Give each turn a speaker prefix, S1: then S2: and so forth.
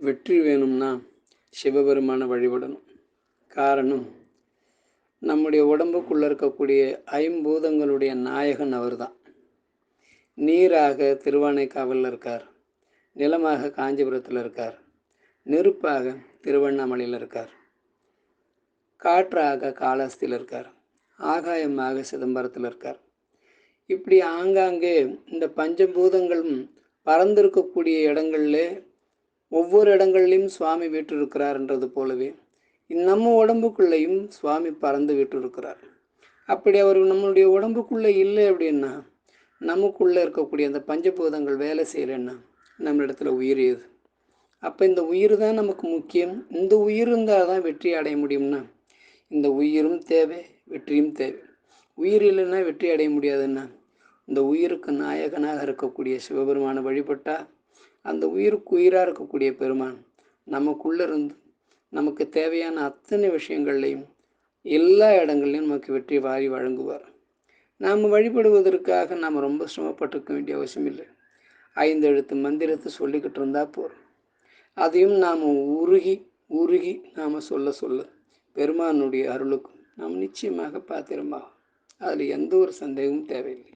S1: வெற்றி வேணும்னா சிவபெருமானை வழிபடணும். காரணம் நம்முடைய உடம்புக்குள்ளே இருக்கக்கூடிய ஐம்பூதங்களுடைய நாயகன் அவர் தான் நீராக திருவானைக்காவலில் இருக்கார். நிலமாக காஞ்சிபுரத்தில் இருக்கார். நெருப்பாக திருவண்ணாமலையில் இருக்கார். காற்றாக காலாஸ்தியில் இருக்கார். ஆகாயமாக சிதம்பரத்தில் இருக்கார். இப்படி ஆங்காங்கே இந்த பஞ்சபூதங்களும் பறந்திருக்கக்கூடிய இடங்களில் ஒவ்வொரு இடங்கள்லையும் சுவாமி வீற்றிருக்கிறார்ன்றது போலவே நம்ம உடம்புக்குள்ளேயும் சுவாமி பறந்து விட்டிருக்கிறார் அப்படி அவர் நம்மளுடைய உடம்புக்குள்ளே இல்லை அப்படின்னா நமக்குள்ளே இருக்கக்கூடிய அந்த பஞ்சபூதங்கள் வேலை செய்யலைன்னா நம்மளிடத்துல உயிர் இது அப்போ இந்த உயிர் தான் நமக்கு முக்கியம். இந்த உயிர் இருந்தால் தான் வெற்றி அடைய முடியும்னா இந்த உயிரும் தேவை வெற்றியும் தேவை. உயிர் இல்லைன்னா வெற்றி அடைய முடியாதுன்னா இந்த உயிருக்கு நாயகனாக இருக்கக்கூடிய சிவபெருமானை வழிபட்டால் அந்த உயிருக்கு உயிராக இருக்கக்கூடிய பெருமான் நமக்குள்ளே இருந்து நமக்கு தேவையான அத்தனை விஷயங்கள்லையும் எல்லா இடங்கள்லையும் நமக்கு வெற்றி வாரி வழங்குவார். நாம் வழிபடுவதற்காக நாம் ரொம்ப சிரமப்பட்டிருக்க வேண்டிய அவசியம் இல்லை. ஐந்து எழுத்து மந்திரத்தை சொல்லிக்கிட்டு இருந்தால் போகிறோம் அதையும் நாம் உருகி உருகி நாம் சொல்ல சொல்ல பெருமானுடைய அருளுக்கும் நாம் நிச்சயமாக பாத்திரமாகும். அதில் எந்த ஒரு சந்தேகமும் தேவையில்லை.